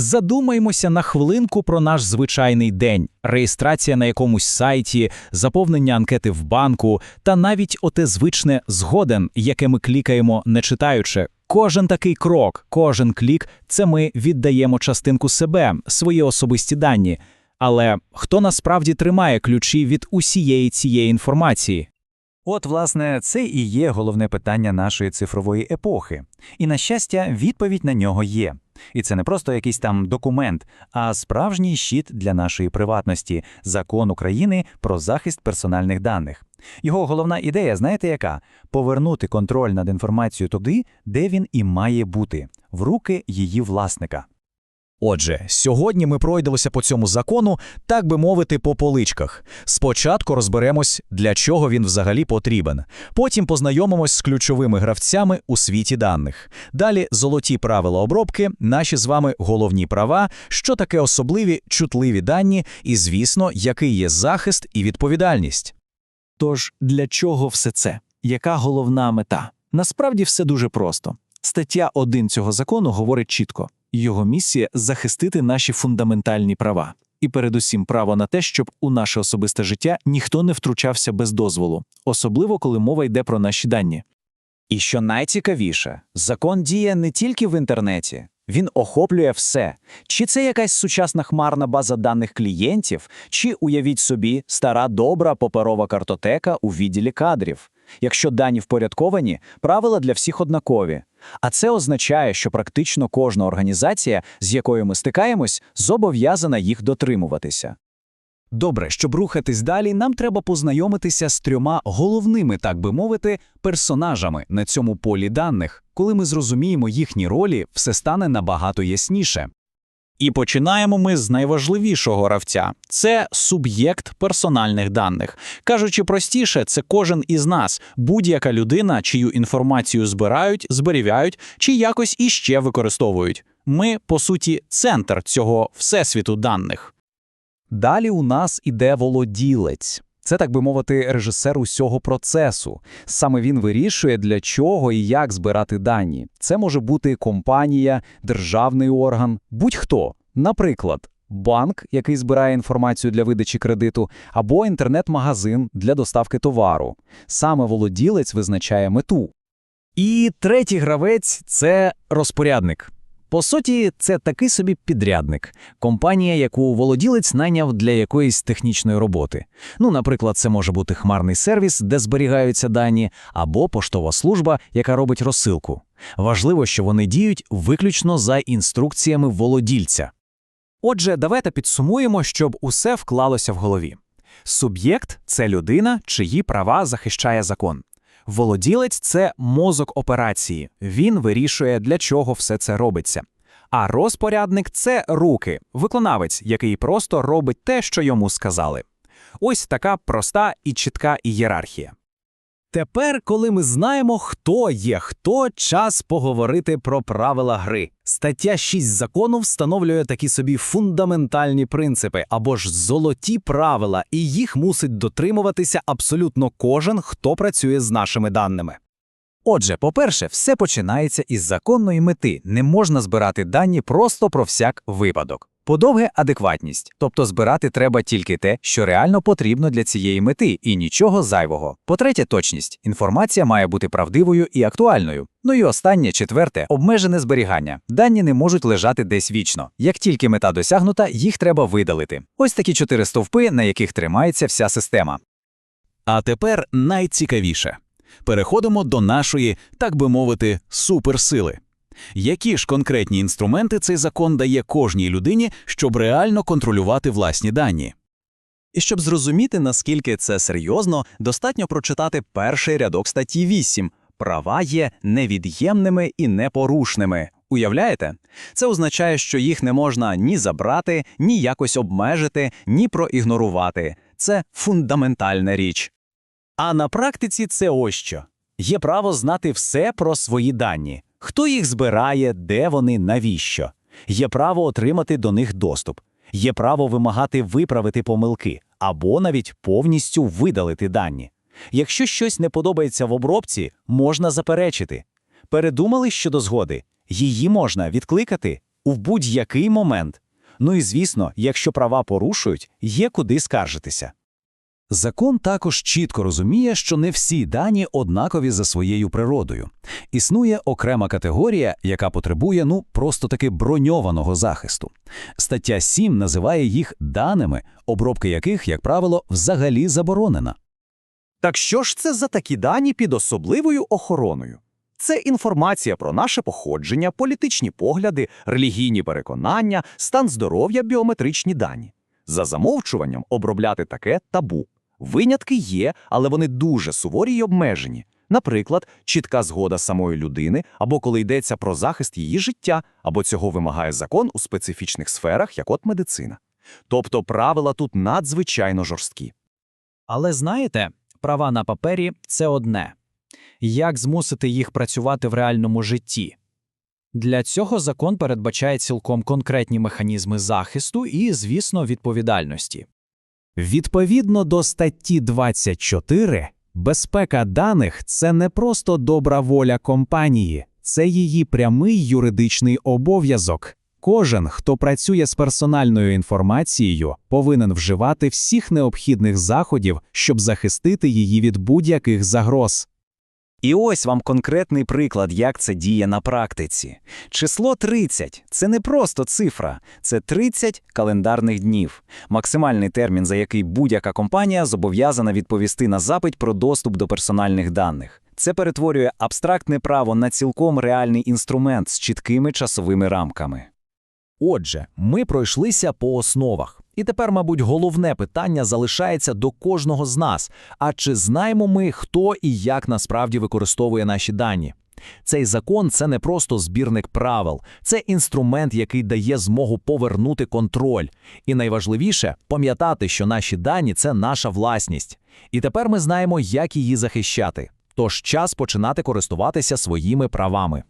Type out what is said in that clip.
Задумаймося на хвилинку про наш звичайний день: реєстрація на якомусь сайті, заповнення анкети в банку та навіть оте звичне згоден, яке ми клікаємо, не читаючи. Кожен такий крок, кожен клік це ми віддаємо частинку себе, свої особисті дані. Але хто насправді тримає ключі від усієї цієї інформації? От, власне, це і є головне питання нашої цифрової епохи. І, на щастя, відповідь на нього є. І це не просто якийсь там документ, а справжній щит для нашої приватності закон України про захист персональних даних. Його головна ідея, знаєте яка? Повернути контроль над інформацією туди, де він і має бути, в руки її власника. Отже, сьогодні ми пройдемося по цьому закону, так би мовити, по поличках. Спочатку розберемось, для чого він взагалі потрібен. Потім познайомимось з ключовими гравцями у світі даних. Далі золоті правила обробки, наші з вами головні права, що таке особливі чутливі дані, і, звісно, який є захист і відповідальність. Тож для чого все це? Яка головна мета? Насправді все дуже просто. Стаття 1 цього закону говорить чітко: його місія захистити наші фундаментальні права, і передусім право на те, щоб у наше особисте життя ніхто не втручався без дозволу, особливо коли мова йде про наші дані. І що найцікавіше, закон діє не тільки в інтернеті, він охоплює все. Чи це якась сучасна хмарна база даних клієнтів, чи уявіть собі стара добра паперова картотека у відділі кадрів. Якщо дані впорядковані, правила для всіх однакові. А це означає, що практично кожна організація, з якою ми стикаємось, зобов'язана їх дотримуватися. Добре, щоб рухатись далі, нам треба познайомитися з трьома головними, так би мовити, персонажами на цьому полі даних. Коли ми зрозуміємо їхні ролі, все стане набагато ясніше. І починаємо ми з найважливішого гравця це суб'єкт персональних даних. Кажучи простіше, це кожен із нас, будь-яка людина, чию інформацію збирають, зберігають чи якось іще використовують. Ми, по суті, центр цього всесвіту даних. Далі у нас іде володілець. Це, так би мовити, режисер усього процесу. Саме він вирішує, для чого і як збирати дані. Це може бути компанія, державний орган, будь-хто. Наприклад, банк, який збирає інформацію для видачі кредиту, або інтернет-магазин для доставки товару. Саме володілець визначає мету. І третій гравець це розпорядник. По суті, це такий собі підрядник, компанія, яку володілець найняв для якоїсь технічної роботи. Ну, наприклад, це може бути хмарний сервіс, де зберігаються дані, або поштова служба, яка робить розсилку. Важливо, що вони діють виключно за інструкціями володільця. Отже, давайте підсумуємо, щоб усе вклалося в голові. Суб'єкт це людина, чиї права захищає закон. Володілець це мозок операції, він вирішує, для чого все це робиться. А розпорядник це руки, виконавець, який просто робить те, що йому сказали. Ось така проста і чітка ієрархія. Тепер, коли ми знаємо, хто є хто, час поговорити про правила гри. Стаття 6 закону встановлює такі собі фундаментальні принципи або ж золоті правила, і їх мусить дотримуватися абсолютно кожен, хто працює з нашими даними. Отже, по-перше, все починається із законної мети. Не можна збирати дані просто про всяк випадок. По-друге, адекватність, тобто збирати треба тільки те, що реально потрібно для цієї мети, і нічого зайвого. По-третє, точність. Інформація має бути правдивою і актуальною. Ну і останнє, четверте, обмежене зберігання. Дані не можуть лежати десь вічно. Як тільки мета досягнута, їх треба видалити. Ось такі чотири стовпи, на яких тримається вся система. А тепер найцікавіше. Переходимо до нашої, так би мовити, суперсили. Які ж конкретні інструменти цей закон дає кожній людині, щоб реально контролювати власні дані? І щоб зрозуміти, наскільки це серйозно, достатньо прочитати перший рядок статті 8. Права є невід'ємними і непорушними. Уявляєте? Це означає, що їх не можна ні забрати, ні якось обмежити, ні проігнорувати. Це фундаментальна річ. А на практиці це ось що. Є право знати все про свої дані. Хто їх збирає, де вони, навіщо? Є право отримати до них доступ, є право вимагати виправити помилки або навіть повністю видалити дані. Якщо щось не подобається в обробці, можна заперечити. Передумали щодо згоди, її можна відкликати. У будь-який момент. Ну і звісно, якщо права порушують, є куди скаржитися. Закон також чітко розуміє, що не всі дані однакові за своєю природою. Існує окрема категорія, яка потребує ну просто таки броньованого захисту. Стаття 7 називає їх даними, обробка яких, як правило, взагалі заборонена. Так що ж це за такі дані під особливою охороною? Це інформація про наше походження, політичні погляди, релігійні переконання, стан здоров'я, біометричні дані. За замовчуванням обробляти таке табу. Винятки є, але вони дуже суворі й обмежені. Наприклад, чітка згода самої людини, або коли йдеться про захист її життя, або цього вимагає закон у специфічних сферах, як от медицина. Тобто правила тут надзвичайно жорсткі. Але знаєте, права на папері це одне. Як змусити їх працювати в реальному житті? Для цього закон передбачає цілком конкретні механізми захисту і, звісно, відповідальності. Відповідно до статті 24, безпека даних – це не просто добра воля компанії, це її прямий юридичний обов'язок. Кожен, хто працює з персональною інформацією, повинен вживати всіх необхідних заходів, щоб захистити її від будь-яких загроз. І ось вам конкретний приклад, як це діє на практиці. Число 30 – це не просто цифра, це 30 календарних днів. Максимальний термін, за який будь-яка компанія зобов'язана відповісти на запит про доступ до персональних даних. Це перетворює абстрактне право на цілком реальний інструмент з чіткими часовими рамками. Отже, ми пройшлися по основах. І тепер, мабуть, головне питання залишається до кожного з нас. А чи знаємо ми, хто і як насправді використовує наші дані? Цей закон це не просто збірник правил, це інструмент, який дає змогу повернути контроль. І найважливіше пам'ятати, що наші дані це наша власність. І тепер ми знаємо, як її захищати. Тож час починати користуватися своїми правами.